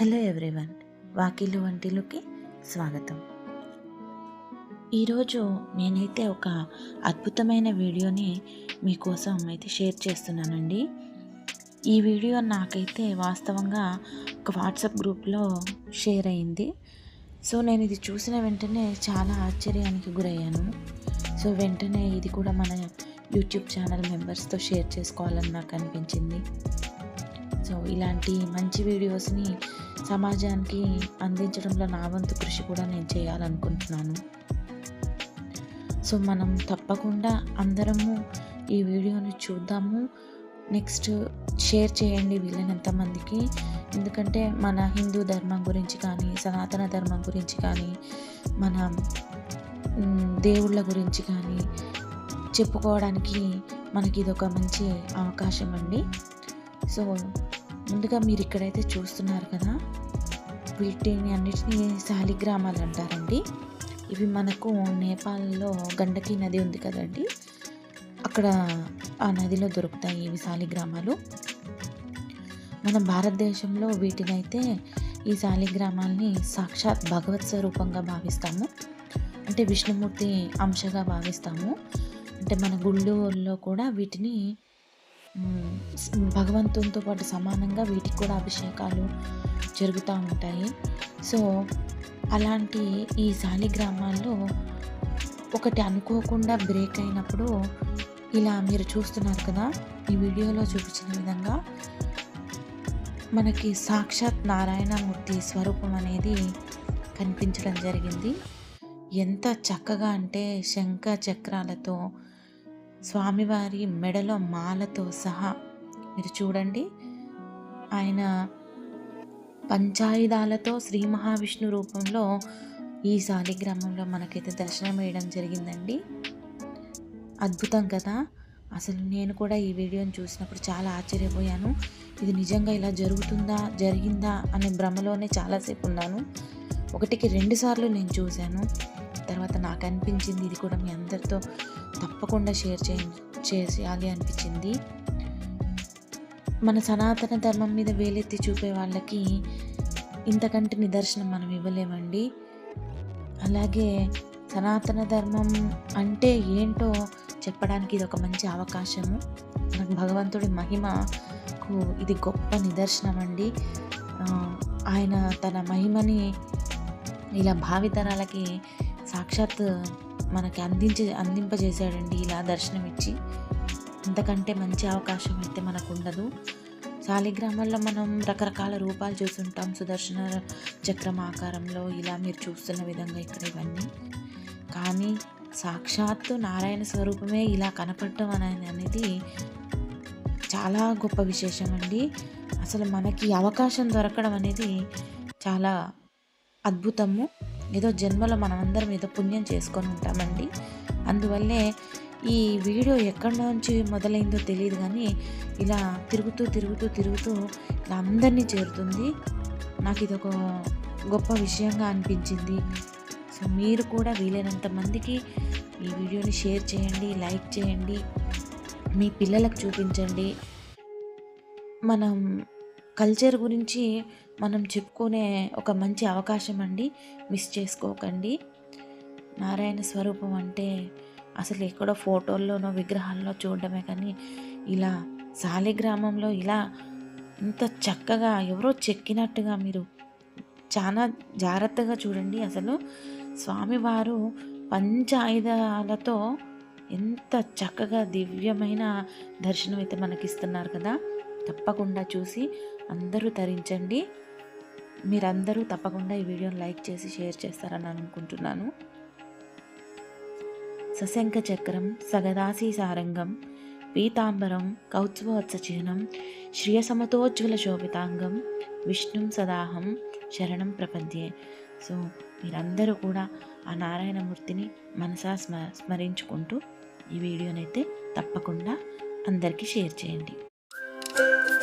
Hello everyone వాకిలు వంటిలోకి స్వాగతం. ఈరోజు నేనైతే ఒక అద్భుతమైన వీడియోని మీకోసం అయితే షేర్ చేస్తున్నానండి. ఈ వీడియో నాకైతే వాస్తవంగా ఒక వాట్సాప్ గ్రూప్లో షేర్ అయింది. సో నేను ఇది చూసిన వెంటనే చాలా ఆశ్చర్యానికి గురయ్యాను. సో వెంటనే ఇది కూడా మన యూట్యూబ్ ఛానల్ మెంబర్స్తో షేర్ చేసుకోవాలని నాకు అనిపించింది సో ఇలాంటి మంచి వీడియోస్ని సమాజానికి అందించడంలో నా వంతు కృషి కూడా నేను చేయాలనుకుంటున్నాను. సో మనం తప్పకుండా అందరము ఈ వీడియోని చూద్దాము. నెక్స్ట్ షేర్ చేయండి వీలైనంత మందికి. ఎందుకంటే మన హిందూ ధర్మం గురించి కానీ సనాతన ధర్మం గురించి కానీ మన దేవుళ్ళ గురించి కానీ చెప్పుకోవడానికి మనకి ఇది ఒక మంచి అవకాశం అండి. సో ముందుగా మీరు ఇక్కడైతే చూస్తున్నారు కదా వీటిని అన్నిటినీ శాలిగ్రామాలు అంటారండి. ఇవి మనకు నేపాల్లో గండకి నది ఉంది కదండి. అక్కడ ఆ నదిలో దొరుకుతాయి ఇవి శాలిగ్రామాలు మన భారతదేశంలో వీటినైతే ఈ శాలిగ్రామాల్ని సాక్షాత్ భగవత్ స్వరూపంగా భావిస్తాము. అంటే విష్ణుమూర్తి అంశగా భావిస్తాము. అంటే మన గుళ్ళూరులో కూడా వీటిని భగవంతునితో పాటు సమానంగా వీటికి కూడా అభిషేకాలు జరుగుతూ ఉంటాయి. సో అలాంటి ఈ శాలిగ్రామాల్లో ఒకటి అనుకోకుండా బ్రేక్ అయినప్పుడు ఇలా మీరు చూస్తున్నారు కదా ఈ వీడియోలో చూపించిన విధంగా మనకి సాక్షాత్ నారాయణమూర్తి స్వరూపం అనేది కనిపించడం జరిగింది. ఎంత చక్కగా అంటే శంఖ చక్రాలతో స్వామివారి మెడలో మాలతో సహా మీరు చూడండి ఆయన పంచాయుధాలతో శ్రీ మహావిష్ణు రూపంలో ఈ శాలిగ్రామంలో మనకైతే దర్శనం వేయడం జరిగిందండి. అద్భుతం కదా! అసలు నేను కూడా ఈ వీడియోని చూసినప్పుడు చాలా ఆశ్చర్యపోయాను. ఇది నిజంగా ఇలా జరుగుతుందా జరిగిందా అనే భ్రమలోనే చాలాసేపు ఉన్నాను. ఒకటికి రెండుసార్లు నేను చూశాను. తర్వాత నాకు అనిపించింది ఇది కూడా మీ అందరితో తప్పకుండా షేర్ చేయ చేయాలి అనిపించింది. మన సనాతన ధర్మం మీద వేలెత్తి చూపే వాళ్ళకి ఇంతకంటే నిదర్శనం మనం ఇవ్వలేమండి. అలాగే సనాతన ధర్మం అంటే ఏంటో చెప్పడానికి ఇది ఒక మంచి అవకాశము. మనకు భగవంతుడి మహిమకు ఇది గొప్ప నిదర్శనం అండి ఆయన తన మహిమని ఇలా భావితరాలకి సాక్షాత్ మనకి అందించే అందింపజేశాడండి ఇలా దర్శనం ఇచ్చి అంతకంటే మంచి అవకాశం అయితే మనకు ఉండదు శాలిగ్రామాల్లో మనం రకరకాల రూపాలు చూస్తుంటాం సుదర్శన చక్రం ఆకారంలో ఇలా మీరు చూస్తున్న విధంగా ఇక్కడ ఇవన్నీ. కానీ సాక్షాత్తు నారాయణ స్వరూపమే ఇలా కనపడటం అనేది చాలా గొప్ప విశేషం అండి అసలు మనకి అవకాశం దొరకడం అనేది చాలా అద్భుతము. ఏదో జన్మలో మనమందరం ఏదో పుణ్యం చేసుకొని ఉంటామండి. అందువల్లే ఈ వీడియో ఎక్కడి నుంచి మొదలైందో తెలియదు కానీ ఇలా తిరుగుతూ తిరుగుతూ తిరుగుతూ ఇలా అందరినీ చేరుతుంది. నాకు ఇది ఒక గొప్ప విషయంగా అనిపించింది. సో మీరు కూడా వీలైనంత మందికి ఈ వీడియోని షేర్ చేయండి లైక్ చేయండి మీ పిల్లలకు చూపించండి. మనం కల్చర్ గురించి మనం చెప్పుకునే ఒక మంచి అవకాశం అండి. మిస్ చేసుకోకండి. నారాయణ స్వరూపం అంటే అసలు ఎక్కడో ఫోటోల్లోనో విగ్రహాల్లో చూడడమే కానీ ఇలా సాలిగ్రామంలో ఇలా ఇంత చక్కగా ఎవరో చెక్కినట్టుగా మీరు చాలా జాగ్రత్తగా చూడండి. అసలు స్వామివారు పంచాయుధాలతో ఎంత చక్కగా దివ్యమైన దర్శనం అయితే మనకిస్తున్నారు కదా. తప్పకుండా చూసి అందరూ తరించండి. మీరందరూ తప్పకుండా ఈ వీడియోని లైక్ చేసి షేర్ చేస్తారని అనుకుంటున్నాను. సశంఖ చక్రం సగదాసి సారంగం పీతాంబరం కౌత్సవోత్స చిహ్నం శ్రియసమతోజ్వల శోభితాంగం విష్ణుం సదాహం శరణం ప్రపంచే సో మీరందరూ కూడా ఆ నారాయణమూర్తిని మనసా స్మ స్మరించుకుంటూ ఈ వీడియోనైతే తప్పకుండా అందరికీ షేర్ చేయండి. Thank you.